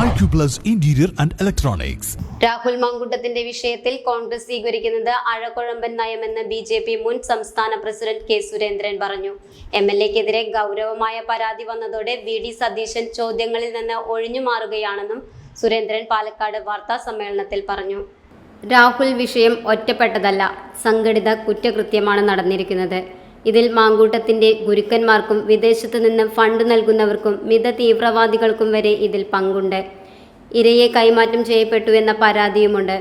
Acuplus and Electronics. Rahul മങ്കുട്ടത്തിന്റെ വിഷയത്തിൽ കോൺഗ്രസ് സ്വീകരിക്കുന്നത് അഴകുഴമ്പൻ നയമെന്ന് ബി ജെ പി മുൻ സംസ്ഥാന പ്രസിഡന്റ് കെ സുരേന്ദ്രൻ പറഞ്ഞു. എം എൽ എക്കെതിരെ ഗൗരവമായ പരാതി വന്നതോടെ വി ഡി സതീശൻ ചോദ്യങ്ങളിൽ നിന്ന് ഒഴിഞ്ഞു മാറുകയാണെന്നും സുരേന്ദ്രൻ പാലക്കാട് വാർത്താ സമ്മേളനത്തിൽ പറഞ്ഞു. രാഹുൽ വിഷയം ഒറ്റപ്പെട്ടതല്ല സംഘടിത കുറ്റകൃത്യമാണ് നടന്നിരിക്കുന്നത്. ഇതിൽ മാങ്കൂട്ടത്തിന്റെ ഗുരുക്കന്മാർക്കും വിദേശത്തു നിന്ന് ഫണ്ട് നൽകുന്നവർക്കും മിത തീവ്രവാദികൾക്കും വരെ ഇതിൽ പങ്കുണ്ട്. ഇരയെ കൈമാറ്റം ചെയ്യപ്പെട്ടു എന്ന പരാതിയുമുണ്ട്.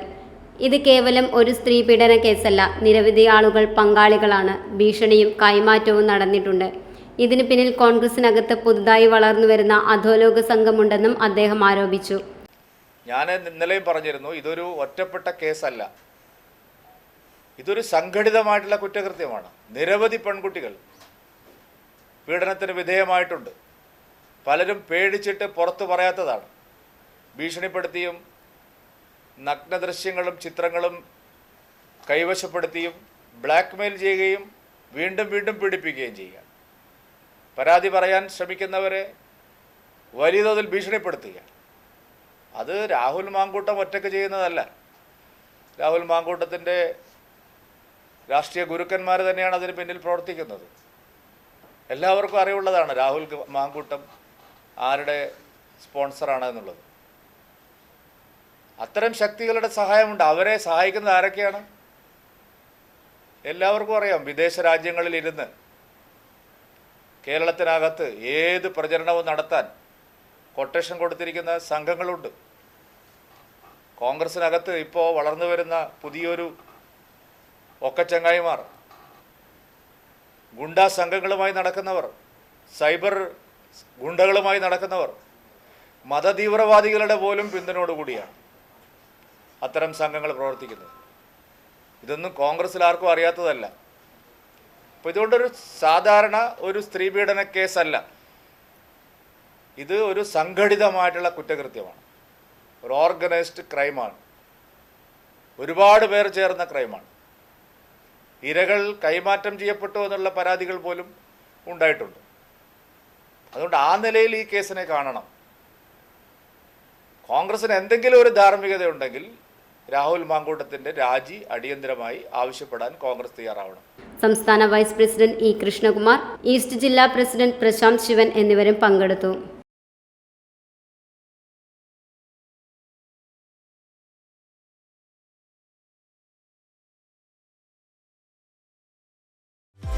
ഇത് കേവലം ഒരു സ്ത്രീ പീഡന കേസല്ല. നിരവധി ആളുകൾ പങ്കാളികളാണ്. ഭീഷണിയും കൈമാറ്റവും നടന്നിട്ടുണ്ട്. ഇതിന് പിന്നിൽ കോൺഗ്രസിനകത്ത് പുതുതായി വളർന്നു വരുന്ന അധോലോക സംഘമുണ്ടെന്നും അദ്ദേഹം ആരോപിച്ചു. ഞാൻ ഇന്നലെയും പറഞ്ഞിരുന്നു ഇതൊരു ഒറ്റപ്പെട്ട കേസല്ല. ഇതൊരു സംഘടിതമായിട്ടുള്ള കുറ്റകൃത്യമാണ്. നിരവധി പെൺകുട്ടികൾ പീഡനത്തിന് വിധേയമായിട്ടുണ്ട്. പലരും പേടിച്ചിട്ട് പുറത്തു പറയാത്തതാണ്. ഭീഷണിപ്പെടുത്തിയും നഗ്നദൃശ്യങ്ങളും ചിത്രങ്ങളും കൈവശപ്പെടുത്തിയും ബ്ലാക്ക്മെയിൽ ചെയ്യുകയും വീണ്ടും വീണ്ടും പീഡിപ്പിക്കുകയും ചെയ്യുക. പരാതി പറയാൻ ശ്രമിക്കുന്നവരെ വലിയ തോതിൽ ഭീഷണിപ്പെടുത്തുക. അത് രാഹുൽ മാങ്കൂട്ടം ഒറ്റയ്ക്ക് ചെയ്യുന്നതല്ല. രാഹുൽ മാങ്കൂട്ടത്തിന്റെ രാഷ്ട്രീയ ഗുരുക്കന്മാർ തന്നെയാണ് അതിന് പിന്നിൽ പ്രവർത്തിക്കുന്നത്. എല്ലാവർക്കും അറിവുള്ളതാണ് രാഹുൽ മാങ്കൂട്ടം ആരുടെ സ്പോൺസറാണ് എന്നുള്ളത്. അത്തരം ശക്തികളുടെ സഹായമുണ്ട്. അവരെ സഹായിക്കുന്നത് ആരൊക്കെയാണ്? എല്ലാവർക്കും അറിയാം. വിദേശ രാജ്യങ്ങളിൽ ഇരുന്ന് കേരളത്തിനകത്ത് ഏത് പ്രചരണവും നടത്താൻ കൊട്ടേഷൻ കൊടുത്തിരിക്കുന്ന സംഘങ്ങളുണ്ട്. കോൺഗ്രസിനകത്ത് ഇപ്പോൾ വളർന്നു വരുന്ന പുതിയൊരു ഒക്കച്ചങ്ങായിമാർ ഗുണ്ടാ സംഘങ്ങളുമായി നടക്കുന്നവർ സൈബർ ഗുണ്ടകളുമായി നടക്കുന്നവർ മതതീവ്രവാദികളുടെ പോലും പിന്തുണയോടുകൂടിയാണ് അത്തരം സംഘങ്ങൾ പ്രവർത്തിക്കുന്നത്. ഇതൊന്നും കോൺഗ്രസ്സിൽ ആർക്കും അറിയാത്തതല്ല. അപ്പോൾ ഇതുകൊണ്ടൊരു സാധാരണ ഒരു സ്ത്രീ സ്ത്രീപീഡന കേസല്ല. ഇത് ഒരു സംഘടിതമായിട്ടുള്ള കുറ്റകൃത്യമാണ്. ഒരു ഓർഗനൈസ്ഡ് ക്രൈമാണ്. ഒരുപാട് പേർ ചേർന്ന ക്രൈമാണ്. ഇരകൾ കൈമാറ്റം ചെയ്യപ്പെട്ടു എന്നുള്ള പരാതികൾ പോലും ഉണ്ടായിട്ടുണ്ട്. അതുകൊണ്ട് ആ നിലയിൽ ഈ കേസിനെ കാണണം. കോൺഗ്രസിന് എന്തെങ്കിലും ഒരു ധാർമ്മികത ഉണ്ടെങ്കിൽ രാഹുൽ മാങ്കൂട്ടത്തിന്റെ രാജി അടിയന്തരമായി ആവശ്യപ്പെടാൻ കോൺഗ്രസ് തയ്യാറാവണം. സംസ്ഥാന vice president E Krishnakumar east ജില്ലാ പ്രസിഡന്റ് പ്രശാന്ത് ശിവൻ എന്നിവരും പങ്കെടുത്തു.